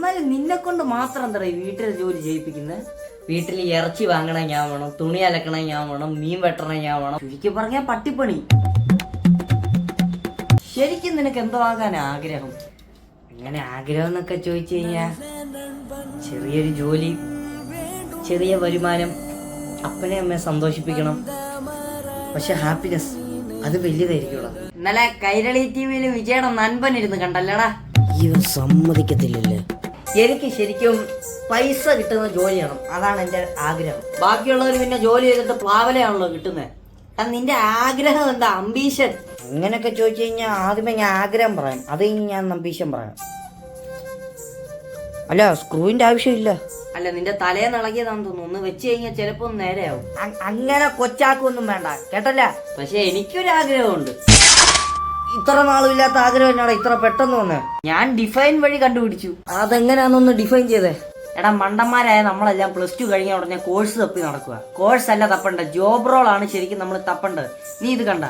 എന്നാലും നിന്നെ കൊണ്ട് മാത്രം എന്താ പറയുക വീട്ടിലെ ജോലി ചെയ്യിപ്പിക്കുന്നത് വീട്ടിൽ ഇറച്ചി വാങ്ങണേ ഞാൻ വേണം തുണി അലക്കണേ ഞാൻ വേണം മീൻ വെട്ടണേ ഞാൻ വേണം. ശരിക്കും പറഞ്ഞാൽ പട്ടിപ്പണി. ശരിക്കും നിനക്ക് എന്തോ ആകാൻ ആഗ്രഹം? അങ്ങനെ ആഗ്രഹം എന്നൊക്കെ ചോദിച്ചു കഴിഞ്ഞാ ചെറിയൊരു ജോലി ചെറിയ വരുമാനം അപ്പനെ അമ്മയെ സന്തോഷിപ്പിക്കണം. പക്ഷെ ഹാപ്പിനെസ് അത് വലിയതായിരിക്കും ഇന്നലെ കൈരളി ടി വിയിൽ വിജയുടെ നൻപൻ ഇരുന്ന് കണ്ടല്ലടാ. ഇവൻ സമ്മതിക്കത്തില്ലല്ലേ. എനിക്ക് ശരിക്കും പൈസ കിട്ടുന്ന ജോലി ചെയ്യണം. അതാണ് എന്റെ ആഗ്രഹം. ബാക്കിയുള്ളവർ പിന്നെ ജോലി ചെയ്തിട്ട് പ്ലാവലയാണല്ലോ കിട്ടുന്നത് അത് നിന്റെ ആഗ്രഹം എന്താ? അംബീഷൻ. അങ്ങനെയൊക്കെ ചോദിച്ചു കഴിഞ്ഞാൽ ആദ്യമേ ഞാൻ ആഗ്രഹം പറയാം. അത് കഴിഞ്ഞ് ഞാൻ അംബീഷൻ പറയാം. അല്ല സ്ക്രൂവിന്റെ ആവശ്യമില്ല. അല്ല നിന്റെ തലയെ നിളകിയതാന്ന് തോന്നുന്നു. ഒന്ന് വെച്ച് കഴിഞ്ഞാൽ ചിലപ്പോ നേരെയാവും. അങ്ങനെ കൊച്ചാക്കൊന്നും വേണ്ട. കേട്ടല്ല? പക്ഷെ എനിക്കൊരു ആഗ്രഹമുണ്ട് ഇത്ര നാളും ഇല്ലാത്ത ആഗ്രഹം എന്നാടാ ഇത്ര പെട്ടെന്ന് വന്നേ. ഞാൻ ഡിഫൈൻ വഴി കണ്ടുപിടിച്ചു. അതെങ്ങനെയാണെന്നൊന്ന് ഡിഫൈൻ ചെയ്തേ. എടാ മണ്ടന്മാരായ നമ്മളെല്ലാം പ്ലസ് ടു കഴിഞ്ഞ ഉടനെ കോഴ്സ് തപ്പി നടക്കുക കോഴ്സ് അല്ല തപ്പണ്ട ജോബ് റോൾ ആണ് ശരിക്കും നമ്മൾ തപ്പേണ്ടത് നീ ഇത് കണ്ട.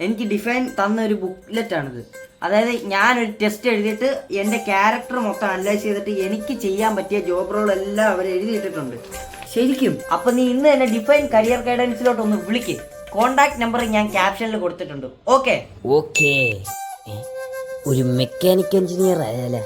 എനിക്ക് ഡിഫൈൻ തന്ന ഒരു ബുക്ക്ലെറ്റ് ആണിത്. അതായത് ഞാനൊരു ടെസ്റ്റ് എഴുതിയിട്ട് എന്റെ ക്യാരക്ടർ മൊത്തം അനലൈസ് ചെയ്തിട്ട് എനിക്ക് ചെയ്യാൻ പറ്റിയ ജോബ് റോൾ എല്ലാം അവർ എഴുതിയിട്ടിട്ടുണ്ട്. ശരിക്കും? അപ്പൊ നീ ഇന്ന് തന്നെ ഡിഫൈൻ കരിയർ ഗൈഡൻസിലോട്ട് ഒന്ന് വിളിക്ക്. കോണ്ടാക്ട് നമ്പർ ഞാൻ ക്യാപ്ഷനിൽ കൊടുത്തിട്ടുണ്ട്. ഓക്കെ ഓക്കേ ഒരു മെക്കാനിക് എഞ്ചിനീയർ ആയാലേ.